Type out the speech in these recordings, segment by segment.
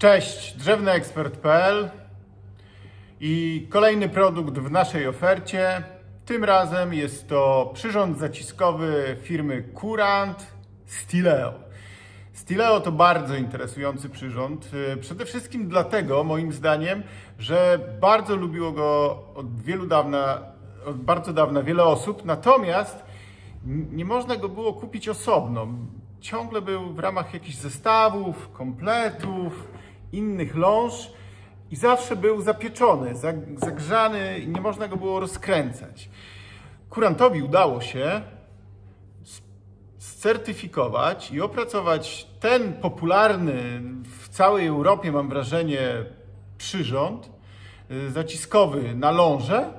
Cześć, drzewnyekspert.pl i kolejny produkt w naszej ofercie. Tym razem jest to przyrząd zaciskowy firmy Courant Stileo. Stileo to bardzo interesujący przyrząd. y, Przede wszystkim dlatego, moim zdaniem, że bardzo lubiło go od wielu dawna, od bardzo dawna wiele osób, natomiast nie można go było kupić osobno. Ciągle był w ramach jakichś zestawów, kompletów, innych ląż i zawsze był zapieczony, zag- zagrzany i nie można go było rozkręcać. Kurantowi udało się scertyfikować i opracować ten popularny w całej Europie, mam wrażenie, przyrząd y, zaciskowy na ląże.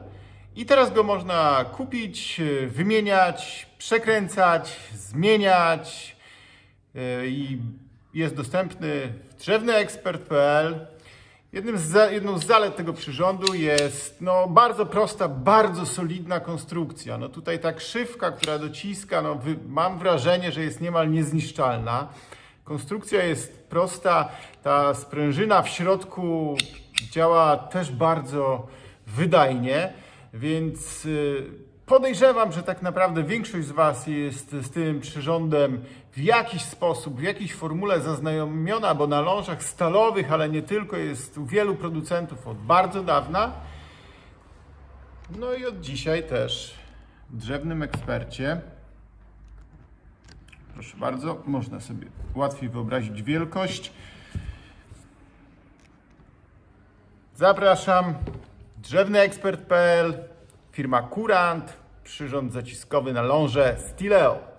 I teraz go można kupić, y, wymieniać, przekręcać, zmieniać y, i jest dostępny w drzewnyekspert.pl. Jednym z jedną z zalet tego przyrządu jest no, bardzo prosta, bardzo solidna konstrukcja. No, tutaj ta krzywka, która dociska, no, wy, mam wrażenie, że jest niemal niezniszczalna. Konstrukcja jest prosta, ta sprężyna w środku działa też bardzo wydajnie, więc y, podejrzewam, że tak naprawdę większość z Was jest z tym przyrządem w jakiś sposób, w jakiejś formule zaznajomiona, bo na lążach stalowych, ale nie tylko, jest u wielu producentów od bardzo dawna. No i od dzisiaj też drzewnym ekspercie. Proszę bardzo, można sobie łatwiej wyobrazić wielkość. Zapraszam. Drzewnyekspert.pl, firma Courant, przyrząd zaciskowy na ląże Stileo.